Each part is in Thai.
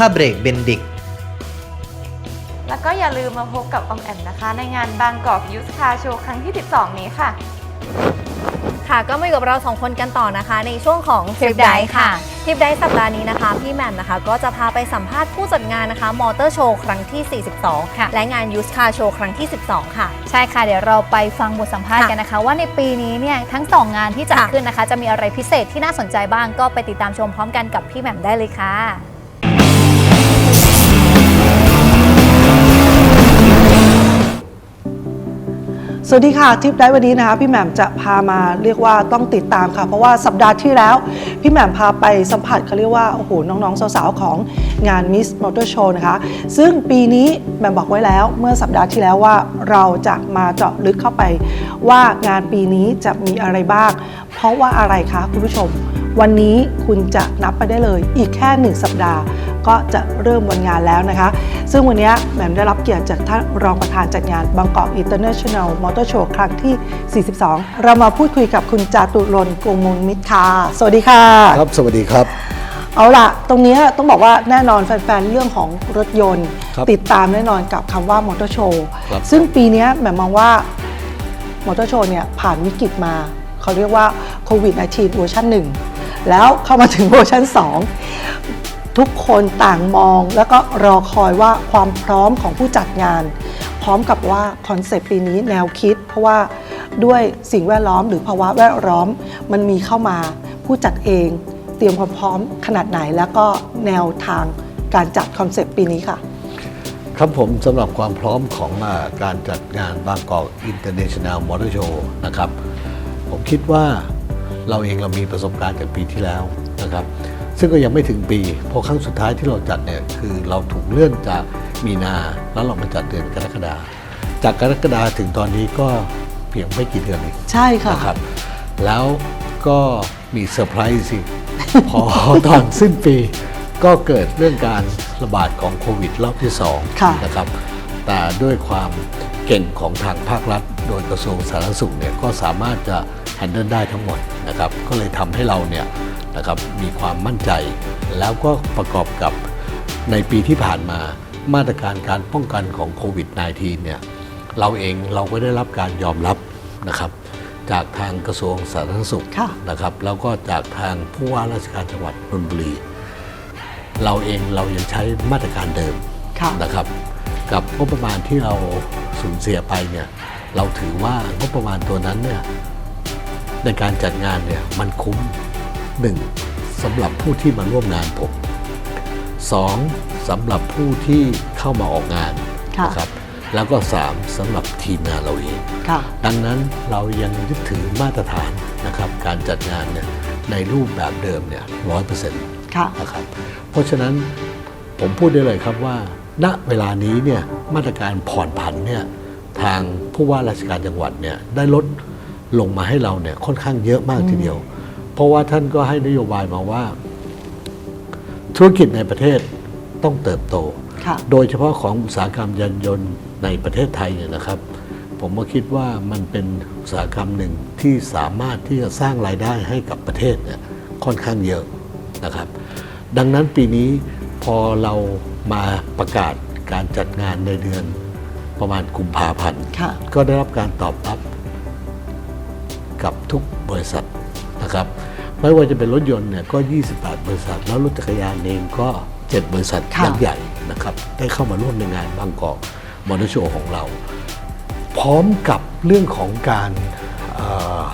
ผ้าเบรกเบนดิก แล้วก็อย่าลืมมาพบกับออมแอมนะคะ ในงานบางกอกยูสคาโชว์ครั้งที่ 12 นี้ค่ะ ค่ะก็มาอยู่กับเราสองคนกันต่อนะคะ ในช่วงของ Trip Trip Day Day ค่ะค่ะ Trip Day สัปดาห์นี้นะคะ พี่แหม่มนะคะ ก็จะพาไปสัมภาษณ์ผู้จัดงานนะคะมอเตอร์โชว์ครั้งที่ 42 ค่ะ และงานยูสคาโชว์ครั้งที่ 12 ค่ะ ใช่ค่ะเดี๋ยวเราไปฟังบทสัมภาษณ์ค่ะกันนะคะ ว่าในปีนี้เนี่ยทั้งสองงานที่จัดค่ะ ขึ้นนะคะ จะมีอะไรพิเศษที่น่าสนใจบ้างก็ไปติดตามชมพร้อมกันกับพี่แหม่มได้เลยค่ะ สวัสดีค่ะทริปได้วันนี้นะคะพี่แหม่มจะพามาเรียกว่าต้องติดตามค่ะ เพราะว่าสัปดาห์ที่แล้ว พี่แหม่มพาไปสัมผัสเขาเรียกว่าโอ้โหน้องๆ สาวๆ ของงาน Miss Motor Show นะคะ ซึ่งปีนี้แหม่มบอกไว้แล้วเมื่อสัปดาห์ที่แล้วว่าเราจะมาเจาะลึกเข้าไปว่างานปีนี้จะมีอะไรบ้าง เพราะว่าอะไรคะคุณผู้ชม วันนี้คุณจะนับไปได้เลย อีกแค่ 1 สัปดาห์ ก็จะเริ่มวันงานแล้วนะคะ ซึ่งวันนี้แหม่มได้รับเกียรติจากท่านรองประธานจัดงานบางกอก International Motor Show ครั้งที่ 42 เรามาพูดคุยกับคุณจาตุรนต์กวงมูลมิตรค่ะสวัสดีค่ะ ครับ สวัสดีครับ เอาล่ะ ตรงเนี้ยต้องบอกว่าแน่นอนแฟนๆ เรื่องของรถยนต์ ครับติดตามแน่นอนกับคำว่ามอเตอร์โชว์ ครับ ซึ่งปีเนี้ยแหม่มมองว่ามอเตอร์โชว์เนี่ยผ่านวิกฤตมา เขาเรียกว่าโควิด -19 เวอร์ชัน1 แล้วเข้ามาถึงเวอร์ชัน2 ทุกคนต่างมองแล้วก็รอคอยว่าความพร้อมของผู้จัดงาน พร้อมกับว่าคอนเซปต์ปีนี้แนวคิด เพราะว่าด้วยสิ่งแวดล้อมหรือภาวะแวดล้อมมันมีเข้ามาผู้จัดเองเตรียมความพร้อมขนาดไหนแล้วก็แนวทางการจัดคอนเซปต์ปีนี้ค่ะ ครับผมสำหรับความพร้อมของการจัดงานบางกอก International Motor Show นะครับ ผมคิดว่า เราเองเรามีประสบการณ์จากปีที่แล้วนะครับ ซึ่งก็ยังไม่ถึงปีเพราะครั้งสุดท้ายที่เราจัดเนี่ยคือเราถูกเลื่อนจากมีนาแล้วเรามาจัดเดือนกรกฎาจากกรกฎาถึงตอนนี้ก็เพียงไม่กี่เดือนเองใช่ค่ะนะครับ แล้วก็มีเซอร์ไพรส์สิ พอตอนสิ้นปีก็เกิดเรื่องการระบาดของโควิดรอบที่ค่ะ2นะครับ แต่ด้วยความเก่งของทางภาครัฐ โดยกระทรวงสาธารณสุขเนี่ยก็สามารถจะแฮนเดิลได้ทั้งหมดนะครับก็เลยทำให้เราเนี่ยนะครับมีความมั่นใจ แล้วก็ประกอบกับในปีที่ผ่านมามาตรการการป้องกันของโควิด -19 เนี่ยเราเองเราก็ได้รับการยอมรับนะครับจากทางกระทรวงสาธารณสุขค่ะนะครับแล้วก็จากทางผู้ว่าราชการจังหวัดนนทบุรี เราเองเรายังใช้มาตรการเดิมค่ะนะครับ กับงบประมาณที่เราสูญเสียไปเนี่ยเราถือว่างบประมาณตัวนั้นเนี่ยในการจัดงานเนี่ยมันคุ้มหนึ่งสำหรับผู้ที่มาร่วมงานผมสองสำหรับผู้ที่เข้ามาออกงานค่ะนะครับแล้วก็สามสำหรับทีมงานเราเองค่ะดังนั้นเรายังยึดถือมาตรฐานนะครับการจัดงานเนี่ยในรูปแบบเดิมเนี่ยร้อยเปอร์เซ็นต์ค่ะนะครับเพราะฉะนั้นผมพูดได้เลยครับว่า ณเวลานี้เนี่ยมาตรการผ่อนผันเนี่ยทางผู้ว่าราชการจังหวัดเนี่ยได้ลดลงมาให้เราเนี่ยค่อนข้างเยอะมากทีเดียว เพราะว่าท่านก็ให้นโยบายมาว่า ธุรกิจในประเทศต้องเติบโตค่ะโดยเฉพาะของอุตสาหกรรมยานยนต์ในประเทศไทยเนี่ยนะครับ ผมก็คิดว่ามันเป็นอุตสาหกรรมหนึ่งที่สามารถที่จะสร้างรายได้ให้กับประเทศเนี่ยค่อนข้างเยอะนะครับ ดังนั้นปีนี้ พอเรามาประกาศการจัดงานในเดือนประมาณกุมภาพันธ์ค่ะก็ได้รับการตอบรับกับทุกบริษัทนะครับ ไม่ว่าจะเป็นรถยนต์เนี่ยก็ 28 บริษัท แล้วรถจักรยานเองก็ 7 บริษัทค่ะยักษ์ใหญ่นะครับ ได้เข้ามาร่วมในงานบางกอกมอเตอร์โชว์ของเรา พร้อมกับเรื่องของการเอ่อ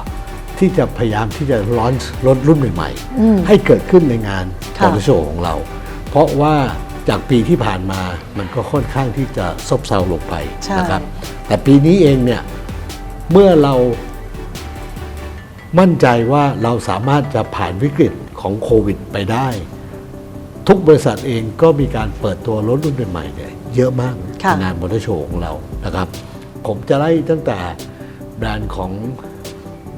ที่จะพยายามที่จะร้อนรถรุ่นใหม่อืมๆให้เกิดขึ้นในงานค่ะมอเตอร์โชว์ของเราเพ ราะว่าจากปีที่ผ่านมามันก็ค่อนข้างที่จะซบเซาลงไปใช่นะครับ แต่ปีนี้เองเนี่ยเมื่อเรามั่นใจว่าเราสามารถจะผ่านวิกฤตของโควิดไปได้ ทุกบริษัทเองก็มีการเปิดตัวรถรุ่นใหม่ๆเนี่ยเยอะมากค่ะในงานมอเตอร์โชว์ของเรานะครับ ผมจะไล่ตั้งแต่แบรนด์ของ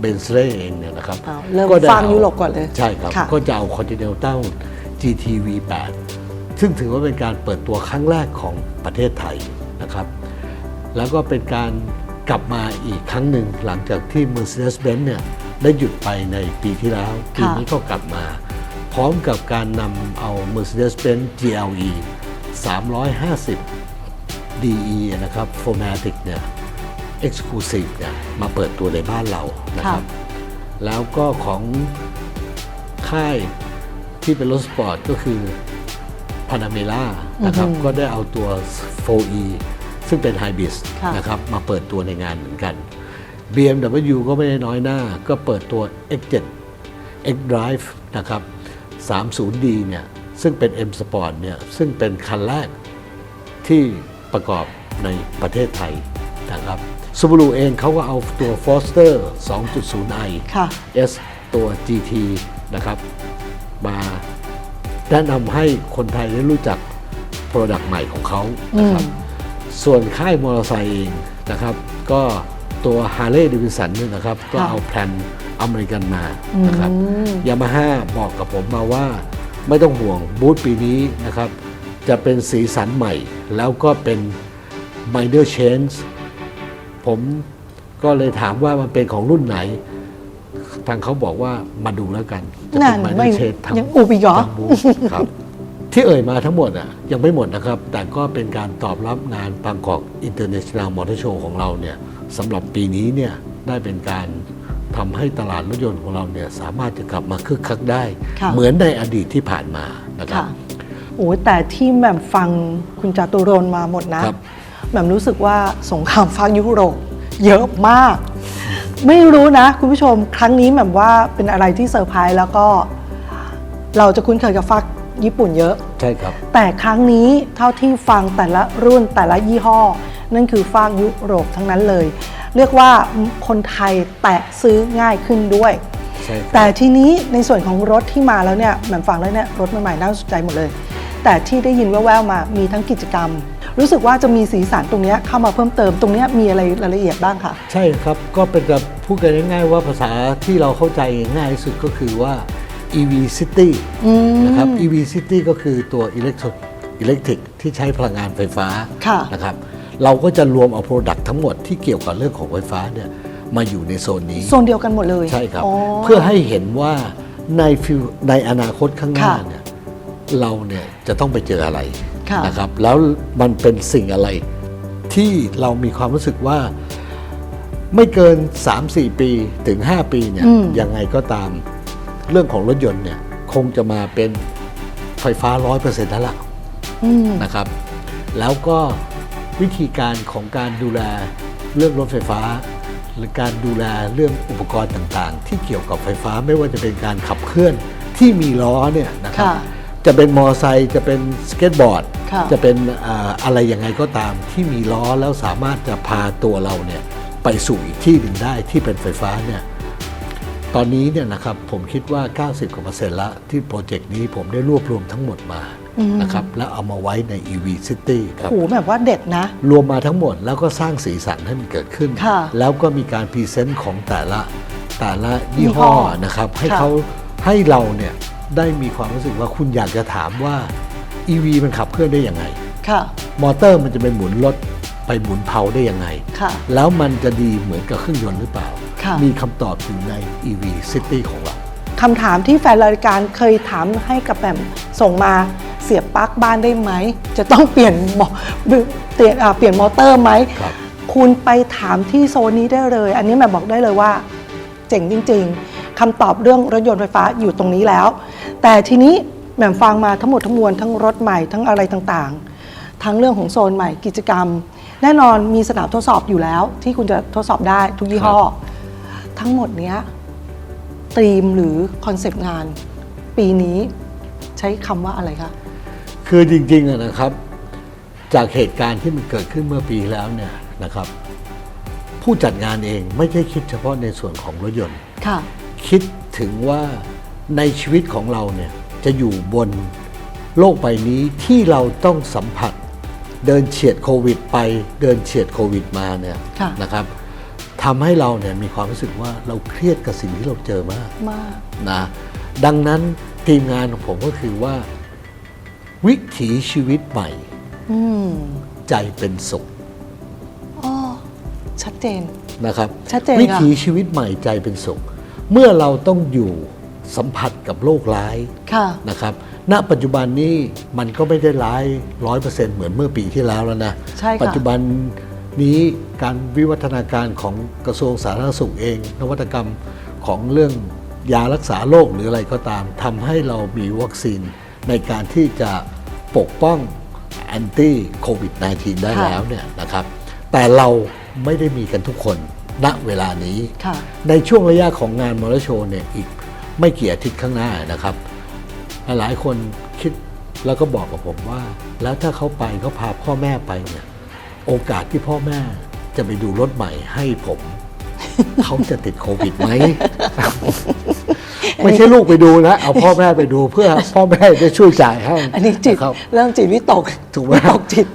เบนซ์เเองเนี่ยนะครับเอาเริ่มก็ได้ฟังเอายุโรปก่อนเลย ใช่ครับค่ะก็จะเอา Continental GTV 8 ซึ่งถือว่าเป็นการเปิดตัวครั้งแรกของประเทศไทยนะครับ แล้วก็เป็นการกลับมาอีกครั้งหนึ่งหลังจากที่ Mercedes-Benz เนี่ยได้หยุดไปในปีที่แล้ว ปีนี้ก็กลับมา พร้อมกับการนำเอา Mercedes-Benz GLE 350 DE นะครับ Formatic เนี่ย Exclusive เนี่ยมาเปิดตัวในบ้านเรานะครับ แล้วก็ของค่าย ที่เป็นรถสปอร์ตก็คือพานาเมล่านะครับก็ได้เอาตัว 4E ซึ่งเป็นไฮบริดค่ะนะครับมาเปิดตัวในงานเหมือนกัน BMW ก็ไม่ได้น้อยหน้า ก็เปิดตัว X7 X Drive นะครับ 30D เนี่ยซึ่งเป็น M Sport เนี่ยซึ่งเป็นคันแรกที่ประกอบในประเทศไทยนะครับ Subaru เองเขาก็เอาตัว Forester 2.0i ค่ะ S ตัว GT นะครับ มาแนะนำให้คนไทยได้รู้จัก Product ใหม่ของเขานะครับ ส่วนค่ายมอเตอร์ไซค์เองนะครับ ก็ตัว Harley Davidson เนี่ยนะครับ ก็เอาแพลนอเมริกันมานะครับยามาฮ่าบอกกับผมมาว่า ไม่ต้องห่วงบูธปีนี้นะครับ จะเป็นสีสันใหม่ แล้วก็เป็น minor change ผมก็เลยถามว่ามันเป็นของรุ่นไหน ทางเขาบอกว่ามาดูแล้วกันจะนั่เป็นน minor ไม่ change ทั้งยังอุบอีกเหรอทั้งบูธครับ ที่เอ่ยมาทั้งหมดอะยังไม่หมดนะครับ แต่ก็เป็นการตอบรับงานบางกอกอินเตอร์เนชั่นแนลมอเตอร์โชว์ของเราเนี่ยสำหรับปีนี้เนี่ยได้เป็นการทำให้ตลาดรถยนต์ของเราเนี่ยสามารถจะกลับมาคึกคักได้ค่ะเหมือนในอดีตที่ผ่านมานะครับค่ะโอ้ยแต่ที่แหม่มฟังคุณจาตุรนต์มาหมดนะครับแหม่มรู้สึกว่าสงครามฟ้ายุโรปเยอะมาก ไม่รู้นะ คุณผู้ชมครั้งนี้แหม่มว่าเป็นอะไรที่เซอร์ไพรส์แล้วก็ เราจะคุ้นเคยกับฟักญี่ปุ่นเยอะ ใช่ครับ แต่ครั้งนี้เท่าที่ฟังแต่ละรุ่นแต่ละยี่ห้อ นั่นคือฟากยุโรปทั้งนั้นเลย เรียกว่าคนไทยแตะซื้อง่ายขึ้นด้วยใช่ครับแต่ทีนี้ในส่วนของรถที่มาแล้วเนี่ยแหม่มฟังแล้วเนี่ยรถใหม่ๆน่าสนใจหมดเลย แต่ที่ได้ยินแว่วๆมามีทั้งกิจกรรม รู้สึกว่าจะมีสีสันตรงเนี้ยเข้ามาเพิ่มเติมตรงเนี้ยมีอะไรรายละเอียดบ้างคะใช่ครับก็เป็นแบบพูดกันง่ายๆว่าภาษาที่เราเข้าใจง่ายที่สุดก็คือว่า EV City นะครับ EV City ก็คือตัวอิเล็กทรอิเล็กทริกที่ใช้พลังงานไฟฟ้าค่ะนะครับเราก็จะรวมเอา Product ทั้งหมดที่เกี่ยวกับเรื่องของไฟฟ้าเนี่ยมาอยู่ในโซนนี้ โซนเดียวกันหมดเลย ใช่ครับอ๋อเพื่อให้เห็นว่าในฟิวในอนาคตข้างหน้าค่ะเนี่ย เราเนี่ยจะต้องไปเจออะไรค่ะนะครับ แล้วมันเป็นสิ่งอะไรที่เรามีความรู้สึกว่า ไม่เกิน 3-4 ปีถึง 5 ปีเนี่ยอืมยังไงก็ตามเรื่องของรถยนต์เนี่ยคงจะมาเป็นไฟฟ้า 100%แล้วล่ะอืมนะครับ แล้วก็วิธีการของการดูแลเรื่องรถไฟฟ้า หรือการดูแลเรื่องอุปกรณ์ต่างๆ ที่เกี่ยวกับไฟฟ้าไม่ว่าจะเป็นการขับเคลื่อนที่มีล้อเนี่ยนะครับค่ะ จะเป็นมอไซค์จะเป็นสเก็ตบอร์ด ค่ะจะเป็นอ่าอะไรยังไงก็ตามที่มีล้อแล้วสามารถจะพาตัวเราเนี่ยไปสู่อีกที่หนึ่งได้ที่เป็นไฟฟ้าเนี่ยตอนนี้เนี่ยนะครับผมคิดว่า 90กว่าเปอร์เซ็นต์ละที่โปรเจกต์นี้ผมได้รวบรวมทั้งหมดมานะครับแล้วเอามาไว้ใน EV City ครับ โหแบบว่าเด็ดนะ รวมมาทั้งหมดแล้วก็สร้างสีสันให้มันเกิดขึ้น ค่ะ แล้วก็มีการพรีเซนต์ของแต่ละแต่ละยี่ยี่ห้ห้ออนะครับ ให้ค่ะเขาให้เราเนี่ย ได้มีความรู้สึกว่าคุณอยากจะถามว่า EV มันขับเคลื่อนได้ยังไง ค่ะ มอเตอร์มันจะไปหมุนรถไปหมุนเพาได้ยังไง ค่ะ แล้วมันจะดีเหมือนกับเครื่องยนต์หรือเปล่า ค่ะ มีคำตอบอยู่ใน EV City ของเรา คำถามที่แฟนรายการเคยถามให้กับแหม่มส่งมาเสียบปลั๊กบ้านได้ไหม จะต้องเปลี่ยนมอเปลี่ยนอ่าเปลี่ยนมอเตอร์ไหมครับ คุณไปถามที่โซนนี้ได้เลย อันนี้แหม่มบอกได้เลยว่า เจ๋งจริง ๆ คำตอบเรื่องรถยนต์ไฟฟ้าอยู่ตรงนี้แล้ว แต่ทีนี้แหม่มฟังมาทั้งหมดทั้งมวลทั้งรถใหม่ทั้งอะไรต่างๆ ทั้งเรื่องของโซนใหม่กิจกรรม แน่นอนมีสนามทดสอบอยู่แล้ว ที่คุณจะทดสอบได้ทุกยี่ห้อ ทั้งหมดเนี้ยตรีมหรือคอนเซปต์งาน ปีนี้ใช้คำว่าอะไรคะคือจริงๆอะนะครับ จากเหตุการณ์ที่มันเกิดขึ้นเมื่อปีแล้วเนี่ยนะครับ ผู้จัดงานเองไม่ใช่คิดเฉพาะในส่วนของรถยนต์ค่ะ คิดถึงว่าในชีวิตของเราเนี่ยจะอยู่บนโลกใบนี้ที่เราต้องสัมผัส เดินเฉียดโควิดไป เดินเฉียดโควิดมาเนี่ยค่ะนะครับทำให้เราเนี่ยมีความรู้สึกว่าเราเครียดกับสิ่งที่เราเจอมากมากนะดังนั้นทีมงานของผมก็คือว่า วิถีชีวิตใหม่อืมใจเป็นสุขอ๋อชัดเจนนะครับ ชัดเจนค่ะวิถีชีวิตใหม่ใจเป็นสุข เมื่อเราต้องอยู่สัมผัสกับโรคร้ายค่ะ นะครับ ณ ปัจจุบันนี้มันก็ไม่ได้ร้ายร้อยเปอร์เซ็นต์เหมือนเมื่อปีที่แล้วแล้วนะ ใช่ค่ะ ปัจจุบันนี้การวิวัฒนาการของกระทรวงสาธารณสุขเอง นวัตกรรมของเรื่องยารักษาโรคหรืออะไรก็ตามทำให้เรามีวัคซีนในการที่จะปกป้องแอนตี้โควิด -19 ได้ค่ะแล้วเนี่ยนะครับ แต่เราไม่ได้มีกันทุกคน ณเวลานี้ค่ะในช่วงระยะของงานมอเตอร์โชว์เนี่ยอีกไม่กี่อาทิตย์ข้างหน้านะครับ หลายๆคนคิดแล้วก็บอกกับผมว่า แล้วถ้าเขาไปเขาพาพ่อแม่ไปเนี่ยโอกาสที่พ่อแม่จะไปดูรถใหม่ให้ผม เขาจะติดโควิดไหมไม่ใช่ลูกไปดูนะ เอาพ่อแม่ไปดูเพื่อพ่อแม่จะช่วยจ่ายให้อันนี้จิตครับเริ่มจิตวิตกถูกไหมวิตกจิต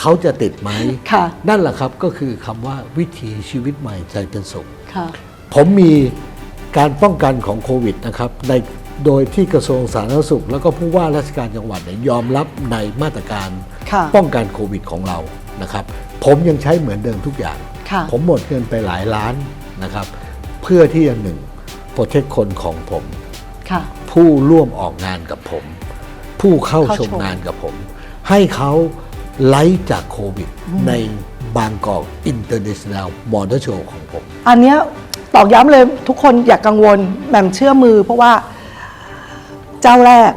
เขาจะติดไหมค่ะ นั่นแหละครับก็คือคำว่าวิถีชีวิตใหม่ใจเป็นสุขค่ะ ผมมีการป้องกันของโควิดนะครับในโดยที่กระทรวงสาธารณสุข แล้วก็ผู้ว่าราชการจังหวัดเนี่ยยอมรับในมาตรการค่ะป้องกันโควิดของเรานะครับ ผมยังใช้เหมือนเดิมทุกอย่าง ค่ะ ผมหมดเงินไปหลายล้านนะครับ เพื่อที่จะหนึ่งโปรเทคคนของผม ค่ะ ผู้ร่วมออกงานกับผม ผู้เข้าเข้าชชมมงานกับผม ให้เขา ไล่จากโควิด ในบางกอกอินเตอร์เนชั่นแนลมอเตอร์โชว์ของผม อันเนี้ยตอกย้ำเลยทุกคนอย่ากกังวลแหม่มเชื่อมือ เพราะว่าเจ้าแรก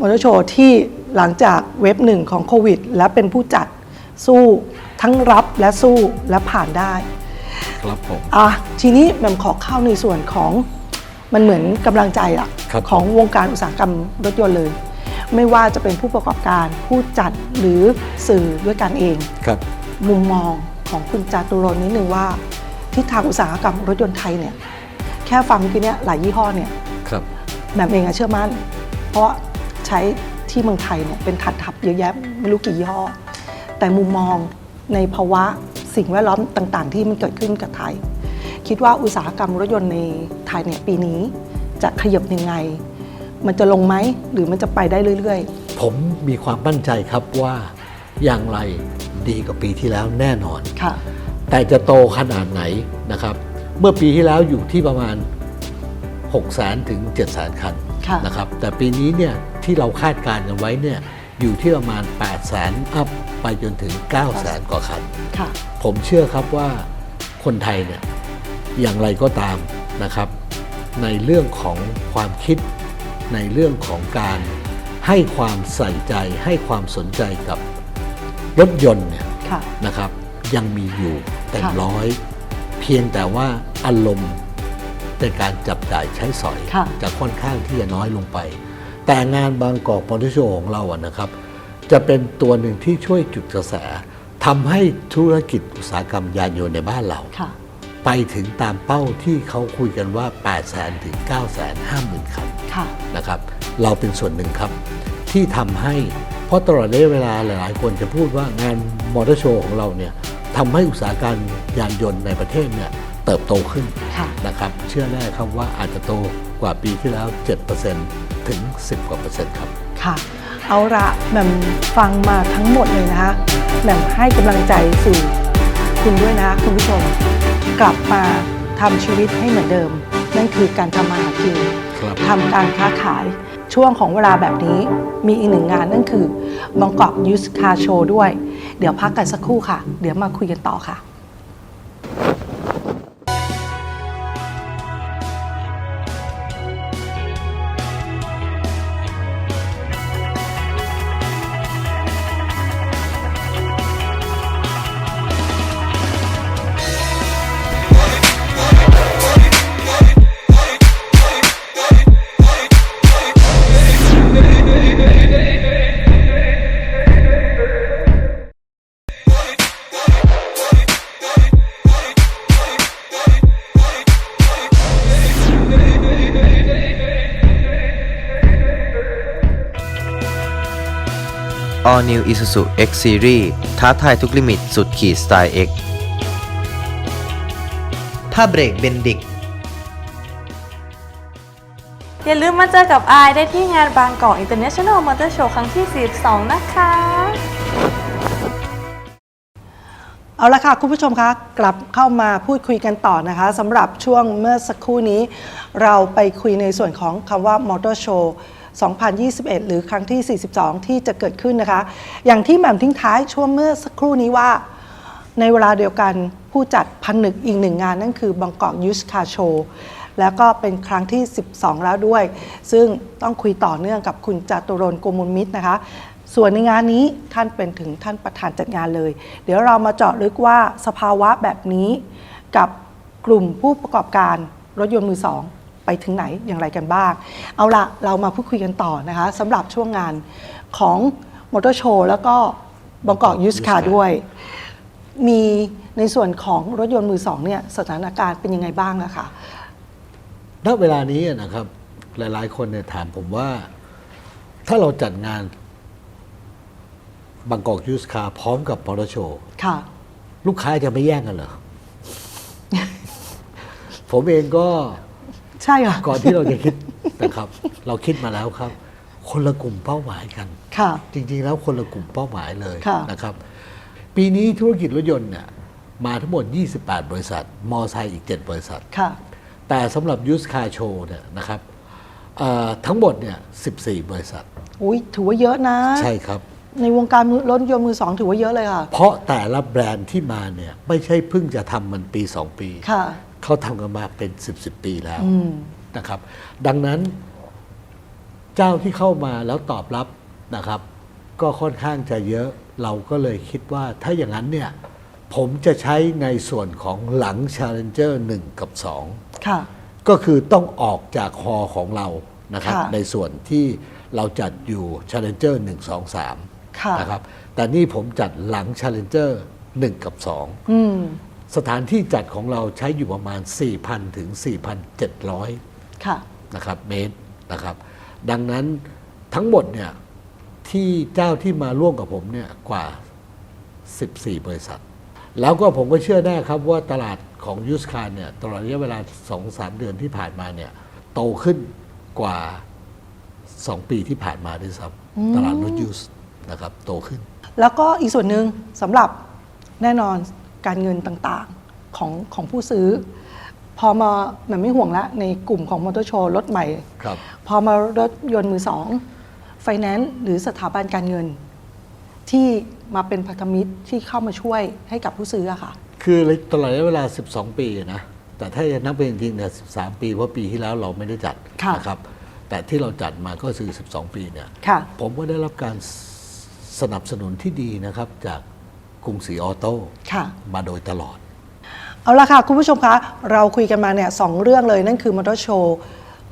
มอเตอร์โชว์ที่หลังจากเว็บหนึ่งของโควิด และเป็นผู้จัดสู้ทั้งรับและสู้และผ่านได้ครับผม อะทีนี้แหม่มขอเข้าในส่วนของมันเหมือนกำลังใจอะครับ ของวงการอุตสาหกรรมรถยนต์เลย ไม่ว่าจะเป็นผู้ประกอบการผู้จัดหรือสื่อด้วยกันเองครับมุมมองของคุณจาตุรนต์นิดนึงว่าทิศทางอุตสาหกรรมรถยนต์ไทยเนี่ยแค่ฟังเมื่อกี้เนี่ยหลายยี่ห้อเนี่ยครับแหม่มเองอะเชื่อมั่น เพราะใช้ที่เมืองไทยเนี่ยเป็นฐานทัพเยอะแยะไม่รู้กี่ยี่ห้อ แต่มุมมองในภาวะสิ่งแวดล้อมต่างๆ ที่มันเกิดขึ้นกับไทย คิดว่าอุตสาหกรรมรถยนต์ในไทยเนี่ยปีนี้จะขยับยังไง มันจะลงไหมหรือมันจะไปได้เรื่อยผมมีความมั่นใจครับว่าอย่างไรดีกว่าปีที่แล้วแน่นอนๆค่ะ แต่จะโตขนาดไหนนะครับ เมื่อปีที่แล้วอยู่ที่ประมาณ 6 0 0 0 0ถึง7 0 0 0 0 คันค่ะนะครับแต่ปีนี้เนี่ยที่เราคาดการณ์กันไว้เนี่ยอยู่ที่ประมาณ 8 0 0 0 0 0อัพไปจนถึง 9 0 0 0 0 0 กว่าคันค่ะผมเชื่อครับว่าคนไทยเนี่ยอย่างไรก็ตามนะครับ ในเรื่องของความคิด ในเรื่องของการให้ความใส่ใจให้ความสนใจกับรถยนต์เนี่ยค่ะ นะครับ ยังมีอยู่เต็มค่ะ ร้อย เพียงแต่ว่าอารมณ์ในการจับจ่ายใช้สอย ค่ะ จะค่อนข้างที่จะน้อยลงไป แต่งานบางกอกมอเตอร์โชว์ของเราอะนะครับ จะเป็นตัวหนึ่งที่ช่วยจุดกระแสทำให้ธุรกิจอุตสาหกรรมยานยนต์ในบ้านเรา ค่ะ ไปถึงตามเป้าที่เขาคุยกันว่า 8 0 0 0 0 0ถึง9 5 0 0 0 0คันค่ะนะครับ เราเป็นส่วนหนึ่งครับ ที่ทำให้เพราะตลอดระยะเวลาหลาย ๆ คนจะพูดว่างานมอเตอร์โชว์ของเราเนี่ยทำให้อุตสาหการยานยนต์ในประเทศเนี่ยเติบโตขึ้นค่ะนะครับ เชื่อแน่ครับว่าอาจจะโตกว่าปีที่แล้ว 7%ถึง 10 กว่าเปอร์เซ็นต์ครับ ค่ะ เอาละแหม่มฟังมาทั้งหมดเลยนะคะแหม่มให้กำลังใจสู่คุณด้วยนะคุณผู้ชม กลับมาทำชีวิตให้เหมือนเดิม นั่นคือการทำมาหากินครับทำการค้าขายช่วงของเวลาแบบนี้มีอีกหนึ่งงานนั่นคือบางกอกยูสคาโชว์ด้วย เดี๋ยวพักกันสักครู่ค่ะ เดี๋ยวมาคุยกันต่อค่ะ Isuzu X Series ท้าทายทุกลิมิตสุดขีดสไตล์ X ผ้าเบรกเบนดิก อย่าลืมมาเจอกับอายได้ที่งานบางกอก International Motor Show ครั้งที่ 42 นะคะ เอาละค่ะ คุณผู้ชมคะกลับเข้ามาพูดคุยกันต่อนะคะสำหรับช่วงเมื่อสักครู่นี้ เราไปคุยในส่วนของคำว่า Motor Show 2021 หรือครั้งที่ 42 ที่จะเกิดขึ้นนะคะ อย่างที่แหม่มทิ้งท้ายช่วงเมื่อสักครู่นี้ว่า ในเวลาเดียวกันผู้จัดพันหนึ่งอีกหนึ่งงานนั่นคือบางกอกยูสคาโชแล้วก็เป็นครั้งที่ 12 แล้วด้วย ซึ่งต้องคุยต่อเนื่องกับคุณจตุรนโกมุลมิตรนะคะ ส่วนในงานนี้ท่านเป็นถึงท่านประธานจัดงานเลย เดี๋ยวเรามาเจาะลึกว่าสภาวะแบบนี้กับกลุ่มผู้ประกอบการรถยนต์มือสอง ไปถึงไหนอย่างไรกันบ้าง เอาละเรามาพูดคุยกันต่อนะคะสำหรับช่วงงานของมอเตอร์โชว์แล้วก็บางกอกยูสคาด้วย มีในส่วนของรถยนต์มือสองเนี่ยสถานการณ์เป็นยังไงบ้างอะคะณเวลานี้นะครับ หลายๆ คนเนี่ยถามผมว่า ถ้าเราจัดงานบางกอกยูสคาพร้อมกับมอเตอร์โชว์ค่ะ ลูกค้าจะไม่แย่งกันเหรอ ผมเองก็ ใช่ค่ะก่อนที่เราจะคิดนะครับ เราคิดมาแล้วครับ คนละกลุ่มเป้าหมายกันค่ะ จริงๆแล้วคนละกลุ่มเป้าหมายเลยค่ะ นะครับ ปีนี้ธุรกิจรถยนต์เนี่ยมาทั้งหมด 28 บริษัท มอไซค์อีก 7 บริษัท ค่ะ แต่สำหรับยูสคาโชว์เนี่ยนะครับเอ่อทั้งหมดเนี่ย 14 บริษัท อุ้ยถือว่าเยอะนะ ใช่ครับ ในวงการมือรถยนต์มือสองถือว่าเยอะเลยค่ะ เพราะแต่ละแบรนด์ที่มาเนี่ยไม่ใช่เพิ่งจะทำมันปี 2 ปี ค่ะ เขาทำกันมาเป็น 10 10 ปีแล้วอืมนะครับ ดังนั้นเจ้าที่เข้ามาแล้วตอบรับนะครับ ก็ค่อนข้างจะเยอะเราก็เลยคิดว่าถ้าอย่างนั้นเนี่ย ผมจะใช้ในส่วนของหลัง Challenger 1 กับ 2 ค่ะ ก็คือต้องออกจากฮอของเรานะครับ ค่ะ ในส่วนที่เราจัดอยู่ Challenger 1 2 3 ค่ะ นะครับ แต่นี่ผมจัดหลัง Challenger 1 กับ 2 อืม สถานที่จัดของเราใช้อยู่ประมาณ 4,000 ถึง 4,700ค่ะนะครับเมตรนะครับ ดังนั้นทั้งหมดเนี่ยที่เจ้าที่มาร่วมกับผมเนี่ยกว่า 14 บริษัท แล้วก็ผมก็เชื่อแน่ครับว่าตลาดของยูสคาร์เนี่ยตลอดระยะเวลา 2-3 เดือนที่ผ่านมาเนี่ยโตขึ้นกว่า 2 ปีที่ผ่านมาด้วยซ้ำตลาดรถยูสนะครับโตขึ้น แล้วก็อีกส่วนหนึ่งสำหรับแน่นอน การเงินต่างๆของของผู้ซื้อ พอมามันไม่ห่วงละในกลุ่มของมอเตอร์โชว์รถใหม่ ครับ พอมารถยนต์มือสองไฟแนนซ์หรือสถาบันการเงิน ที่มาเป็นพันธมิตรที่เข้ามาช่วยให้กับผู้ซื้ออะค่ะ คือตลอดระยะเวลา 12 ปีนะ แต่ถ้าจะนับเป็นจริงๆเนี่ย13 ปีเพราะปีที่แล้วเราไม่ได้จัดค่ะ นะครับ แต่ที่เราจัดมาก็คือ 12 ปีเนี่ย ค่ะ ผมก็ได้รับการสสนับสนุนที่ดีนะครับจาก กรุงศรีออโต้ค่ะ มาโดยตลอด เอาละค่ะ คุณผู้ชมคะ เราคุยกันมาเนี่ยสองเรื่องเลยนั่นคือมอเตอร์โชว์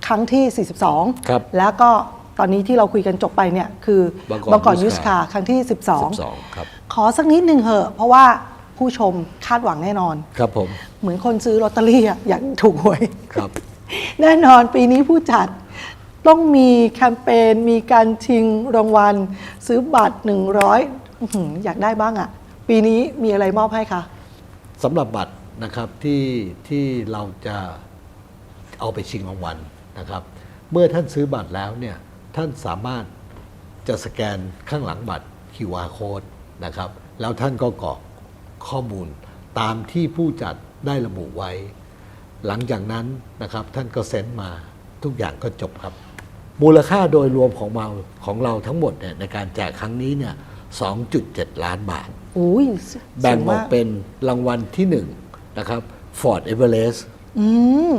ครั้งที่ 42 ครับแล้วก็ตอนนี้ที่เราคุยกันจบไปเนี่ยคือบางกอกบางกอก Youth ยูสคา Car ครั้งที่ 12 ครับ12ขอสักนิดหนึ่งเหอะ เพราะว่าผู้ชมคาดหวังแน่นอน ครับผม เหมือนคนซื้อลอตเตอรี่อะอยากถูกหวยครับ แน่นอนปีนี้ผู้จัดต้องมีแคมเปญมีการชิงรางวัล ซื้อบัตร 100อื้อหืออยากได้บ้างอะ ปีนี้มีอะไรมอบให้คะ สำหรับบัตรนะครับที่ที่เราจะเอาไปชิงรางวัลนะครับ เมื่อท่านซื้อบัตรแล้วเนี่ยท่านสามารถจะสแกนข้างหลังบัตร QR code นะครับ แล้วท่านก็กรอกข้อมูลตามที่ผู้จัดได้ระบุไว้ หลังจากนั้นนะครับท่านก็เซ็นมาทุกอย่างก็จบครับ มูลค่าโดยรวมของเราของเราทั้งหมดเนี่ยในการแจกครั้งนี้เนี่ย 2.7 ล้านบาท อุ้ยแบ่งสูออกมาเป็นรางวัลที่หนึ่งนะครับ Ford Everest อืม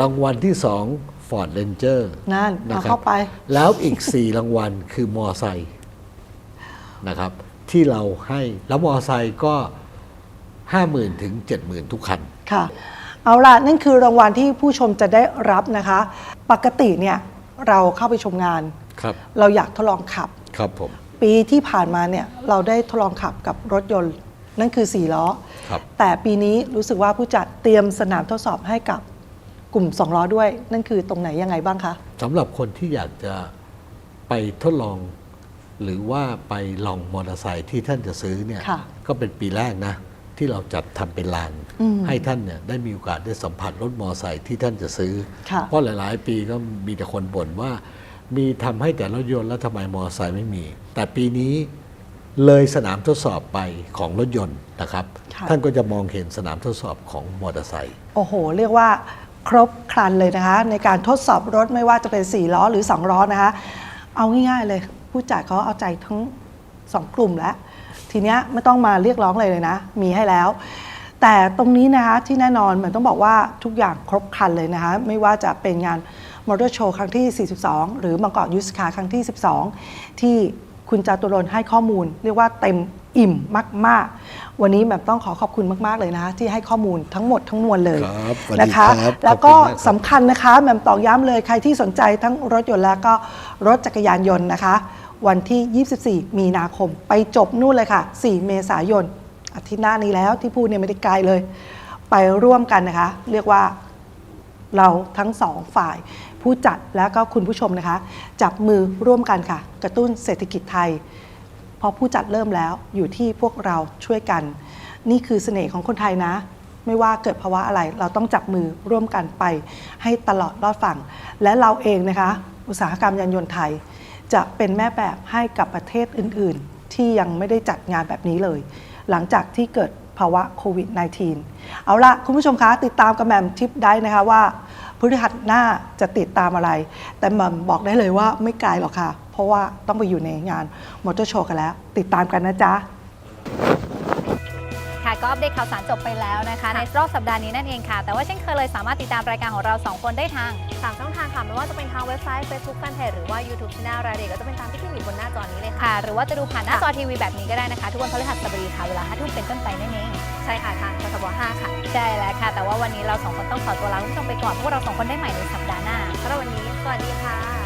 รางวัลที่สอง Ford Ranger นั่นนะเอาครับเข้าไป แล้วอีก 4 รางวัลคือมอไซค์นะครับ ที่เราให้แล้วมอไซค์ก็ 50,000ถึง70,000 ทุกคัน ค่ะ เอาล่ะ นั่นคือรางวัลที่ผู้ชมจะได้รับนะคะ ปกติเนี่ย เราเข้าไปชมงาน ครับ เราอยากทดลองขับ ครับผม ปีที่ผ่านมาเนี่ยเราได้ทดลองขับกับรถยนต์ นั่นคือ 4 ล้อ ครับ แต่ปีนี้รู้สึกว่าผู้จัดเตรียมสนามทดสอบให้กับกลุ่ม 2 ล้อด้วย นั่นคือตรงไหนยังไงบ้างคะ สำหรับคนที่อยากจะไปทดลอง หรือว่าไปลองมอเตอร์ไซค์ที่ท่านจะซื้อเนี่ยค่ะก็เป็นปีแรกนะ ที่เราจัดทำเป็นลาน อืมให้ท่านเนี่ยได้มีโอกาสได้สัมผัสรถมอเตอร์ไซค์ที่ท่านจะซื้อ ค่ะเพราะหลาย ๆ ปีก็มีแต่คนบ่นว่า มีทำให้แต่รถยนต์แล้วทำไมมอเตอร์ไซค์ไม่มี แต่ปีนี้เลยสนามทดสอบไปของรถยนต์นะครับค่ะท่านก็จะมองเห็นสนามทดสอบของมอเตอร์ไซค์โอ้โห เรียกว่าครบครันเลยนะคะ ในการทดสอบรถไม่ว่าจะเป็น 4 ล้อหรือ 2 ล้อนะคะ เอาง่ายๆเลย ผู้จัดเขาเอาใจทั้ง 2 กลุ่มแล้ว ทีเนี้ยไม่ต้องมาเรียกร้องอะไรเลยนะ มีให้แล้ว แต่ตรงนี้นะคะที่แน่นอนมันต้องบอกว่าทุกอย่างครบครันเลยนะคะ ไม่ว่าจะเป็นงาน มอเตอร์โชว์ครั้งที่ 42 หรือบางกอกยูสคาครั้งที่ 12 ที่คุณจาตุรนต์ให้ข้อมูล เรียกว่าเต็มอิ่มมาก ๆ วันนี้แบบต้องขอขอบคุณมาก ๆ เลยนะคะที่ให้ข้อมูลทั้งหมดทั้งมวลเลยครับสวัสดีนะคะครับแล้วก็ขอบคุณมากครับสำคัญนะคะแหม่มตอกย้ำเลยใครที่สนใจทั้งรถยนต์แล้วก็รถจักรยานยนต์นะคะ วันที่ 24 มีนาคม ไปจบนู่นเลยค่ะ 4 เมษายนอาทิตย์หน้านี้แล้วที่พูดเนี่ยไม่ได้ไกลเลย ไปร่วมกันนะคะ เรียกว่าเราทั้งสองฝ่าย ผู้จัดแล้วก็คุณผู้ชมนะคะ จับมือร่วมกันค่ะ กระตุ้นเศรษฐกิจไทยพอผู้จัดเริ่มแล้วอยู่ที่พวกเราช่วยกัน นี่คือเสน่ห์ของคนไทยนะ ไม่ว่าเกิดภาวะอะไร เราต้องจับมือร่วมกันไป ให้ตลอดรอดฝั่ง และเราเองนะคะ อุตสาหกรรมยานยนต์ไทย จะเป็นแม่แบบให้กับประเทศอื่น ๆ ที่ยังไม่ได้จัดงานแบบนี้เลย หลังจากที่เกิดภาวะโควิด -19 เอาละคุณผู้ชมคะ ติดตามกับแมมทิปได้นะคะว่า พฤหัสหน้าจะติดตามอะไร แต่แหม่มบอกได้เลยว่าไม่ไกลหรอกค่ะ เพราะว่าต้องไปอยู่ในงานมอเตอร์โชว์กันแล้ว ติดตามกันนะจ๊ะค่ะก็อัปเดตข่าวสารจบไปแล้วนะคะ ในรอบสัปดาห์นี้นั่นเองค่ะ แต่ว่าเช่นเคยเลยสามารถติดตามรายการของเรา 2 คนได้ทางสามช่องทางค่ะ ไม่ว่าจะเป็นทางเว็บไซต์ Facebook Fanpage หรือว่า YouTube Channel รายละเอียดก็จะเป็นตามที่ขึ้นอยู่บนหน้าจอนี้เลยค่ะค่ะหรือว่าจะดูผ่านหน้าจอทีวีแบบนี้ก็ได้นะคะ ทุกวันพฤหัสบดีค่ะเวลา5ทุ่มเป็นต้นไปนั่นเอง ใช่ค่ะทางททบ5ค่ะ ใช่แล้วค่ะ แต่ว่าวันนี้เราสองคนต้องขอตัวลาคุณผู้ชมไปก่อนพวกเราสองคนได้ใหม่ในสัปดาห์หน้าสำหรับวันนี้ สวัสดีค่ะ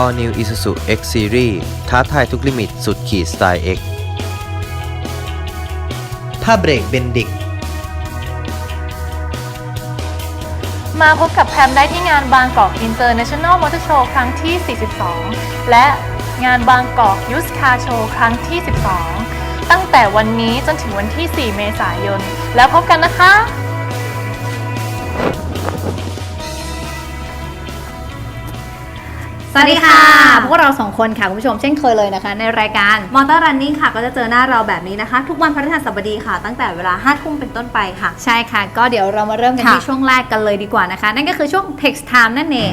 All New Isuzu X Series ท้าทายทุกลิมิตสุดขีดสไตล์ X ผ้าเบรกเบนดิก มาพบกับแพมได้ที่งานบางกอก International Motor Show ครั้งที่ 42 และงานบางกอกยูสคาโชว์ครั้งที่ 12 ตั้งแต่วันนี้จนถึงวันที่ 4 เมษายน แล้วพบกันนะคะ สวัสดีค่ะ พวกเราสองคนค่ะ คุณผู้ชมเช่นเคยเลยนะคะ ในรายการมอเตอร์รันนิ่งค่ะ ก็จะเจอหน้าเราแบบนี้นะคะ ทุกวันพฤหัสบดีค่ะ ตั้งแต่เวลา5ทุ่มเป็นต้นไปค่ะ ใช่ค่ะ ก็เดี๋ยวเรามาเริ่มกันค่ะที่ช่วงแรกกันเลยดีกว่านะคะ นั่นก็คือช่วง Text Time นั่นเอง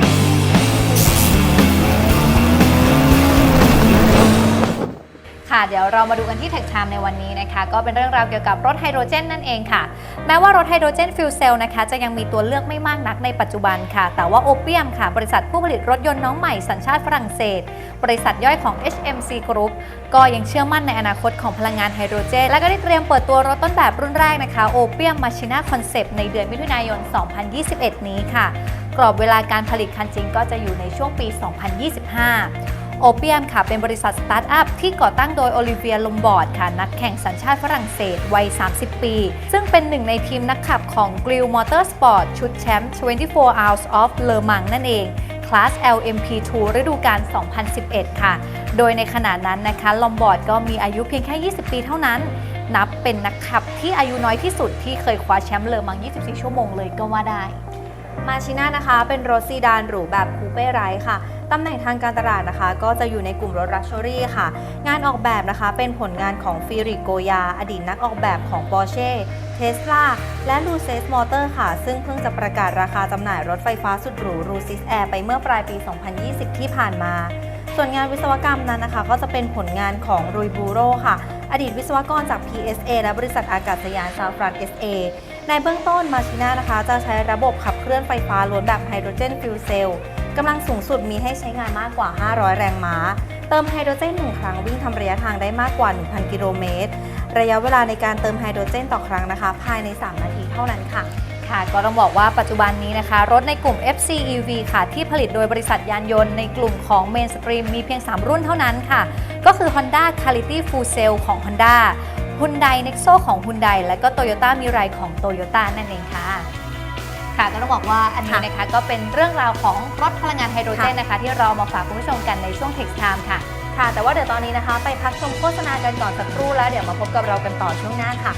ค่ะเดี๋ยวเรามาดูกันที่ Tech Time ในวันนี้นะคะ ก็เป็นเรื่องราวเกี่ยวกับรถไฮโดรเจนนั่นเองค่ะ แม้ว่ารถไฮโดรเจนฟิวเซลนะคะจะยังมีตัวเลือกไม่มากนักในปัจจุบันค่ะ แต่ว่าโอเปียมค่ะ บริษัทผู้ผลิตรถยนต์น้องใหม่สัญชาติฝรั่งเศส บริษัทย่อยของ HMC Group ก็ยังเชื่อมั่นในอนาคตของพลังงานไฮโดรเจน และก็ได้เตรียมเปิดตัวรถต้นแบบรุ่นแรกนะคะโอเปียมมาชิน่าคอนเซปต์ในเดือนมิถุนายน 2021 นี้ค่ะ กรอบเวลาการผลิตคันจริงก็จะอยู่ในช่วงปี 2025 โอเปียมค่ะเป็นบริษัทสตาร์ทอัพที่ก่อตั้งโดยโอลิเวียลมบอร์ดค่ะ นักแข่งสัญชาติฝรั่งเศสวัย 30 ปี ซึ่งเป็นหนึ่งในทีมนักขับของ g r i l l Motorsport ชุดแชมป์ 24 Hours of Le Mans นั่นเองคลาส LMP2 ฤดูกาล 2011 ค่ะ โดยในขณะนั้นนะคะลอมบอร์ดก็มีอายุเพียงแค่ 20 ปีเท่านั้น นับเป็นนักขับที่อายุน้อยที่สุดที่เคยคว้าแชมป์เลอมัง 24 ชั่วโมงเลยก็ว่าได้ มาชิน่านะคะ เป็นรถซีดานหรูแบบคูเป้ไรท์ค่ะ ตำแหน่งทางการตลาดนะคะ ก็จะอยู่ในกลุ่มรถรักชัวรี่ค่ะ งานออกแบบนะคะเป็นผลงานของฟิริโกยา อดีตนักออกแบบของ Porsche ท Tesla และ l u c e s Motor ค่ะ ซึ่งเพิ่งจะประกาศราคาจำหน่ายรถไฟฟ้าสุดหรู l u c e s Air ไปเมื่อปลายปี 2020 ที่ผ่านมา ส่วนงานวิศวกรรมนั้นนะคะ ก็จะเป็นผลงานของรุยบูโรค่ะอดีตวิศวกรจาก PSA และบริษัทอากาศยานซาฟราน SA ในเบื้องต้นมาชิน่านะคะ จะใช้ระบบขับเคลื่อนไฟฟ้าล้วนแบบไฮโดรเจนฟิวเซล กำลังสูงสุดมีให้ใช้งานมากกว่า 500 แรงม้า เติมไฮโดรเจนหนึ่งครั้งวิ่งทำระยะทางได้มากกว่า 1,000 กิโลเมตร ระยะเวลาในการเติมไฮโดรเจนต่อครั้งนะคะ ภายใน 3 นาทีเท่านั้นค่ะค่ะก็ต้องบอกว่าปัจจุบันนี้นะคะ รถในกลุ่ม FCEV ค่ะ ที่ผลิตโดยบริษัทยานยนต์ในกลุ่มของ Mainstream มีเพียง 3 รุ่นเท่านั้นค่ะ ก็คือ Honda Quality Full Cell ของ Honda Hyundai Nexo ของ Hyundai และก็ Toyota Mirai ของ Toyota นั่นเองค่ะ ค่ะก็ต้องบอกว่าอันนี้นะคะก็เป็นเรื่องราวของรถพลังงานไฮโดรเจนนะคะ ที่เรามาฝากคุณผู้ชมกันในช่วง Text Time ค่ะ ค่ะ แต่ว่าเดี๋ยวตอนนี้นะคะ ไปพักชมโฆษณากันก่อนสักครู่แล้วเดี๋ยวมาพบกับเรากันต่อช่วงหน้าค่ะ